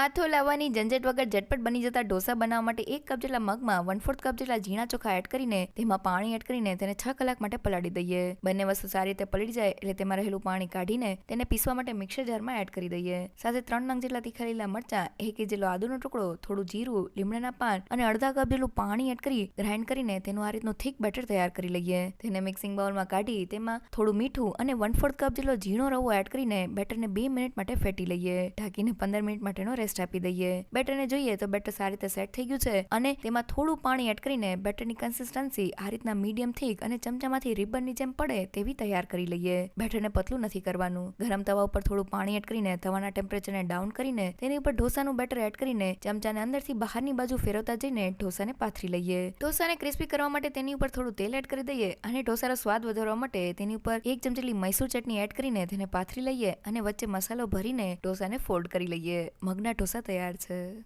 આથો લાવવાની ઝંઝટ વગર ઝટપટ બની જતા ઢોસા બનાવવા માટે એક કપ જેટલા મગમાં વન ફોર્થ કપ જેટલા ઝીણા ચોખા એડ કરીને તેમાં પાણી એડ કરીને તેને છ કલાક માટે પલાળી દઈએ. બંને વસ્તુ સારી રીતે પલળી જાય એટલે તેમાં રહેલું પાણી કાઢીને તેને પીસવા માટે મિક્સર જારમાં એડ કરી દઈએ. સાથે ત્રણ નંગ જેટલા તીખા લીલા મરચા, એક ઇંચ જેટલો આદુનો ટુકડો, થોડું જીરું, લીમડાના પાન અને અડધા કપ જેટલું પાણી એડ કરી ગ્રાઇન્ડ કરીને તેનું આ રીતનું થીક બેટર તૈયાર કરી લઈએ. તેને મિક્સિંગ બાઉલમાં કાઢી તેમાં થોડું મીઠું અને વન ફોર્થ કપ જેટલો ઝીણો રવો એડ કરીને બેટરને બે મિનિટ માટે ફેટી લઈએ. ઢાંકીને પંદર મિનિટ માટેનો રેસ્ટ આપી દઈએ. બેટરને જોઈએ તો બેટર સારી રીતે સેટ થઈ ગયું છે અને તેમાં થોડું પાણી એડ કરીને બેટરની કન્સિસ્ટન્સી આ રીતના મીડિયમ થીક અને ચમચામાંથી રિબનની જેમ પડે તેવી તૈયાર કરી લઈએ. બેટરને પતલું નથી કરવાનું. ગરમ તવા ઉપર થોડું પાણી એડ કરીને તવાના ટેમ્પરેચરને ડાઉન કરીને તેની ઉપર ઢોસાનું બેટર એડ કરીને ચમચાને અંદરથી બહારની બાજુ ફેરવતા જઈને ઢોસાને પાથરી લઈએ. ઢોસાને ક્રિસ્પી કરવા માટે તેની ઉપર થોડું તેલ એડ કરી દઈએ અને ઢોસાનો સ્વાદ વધારવા માટે તેની ઉપર એક ચમચેલી મૈસૂર ચટણી એડ કરીને તેને પાથરી લઈએ અને વચ્ચે મસાલો ભરીને ઢોસાને ફોલ્ડ કરી લઈએ. મગના ઢોસા તૈયાર છે.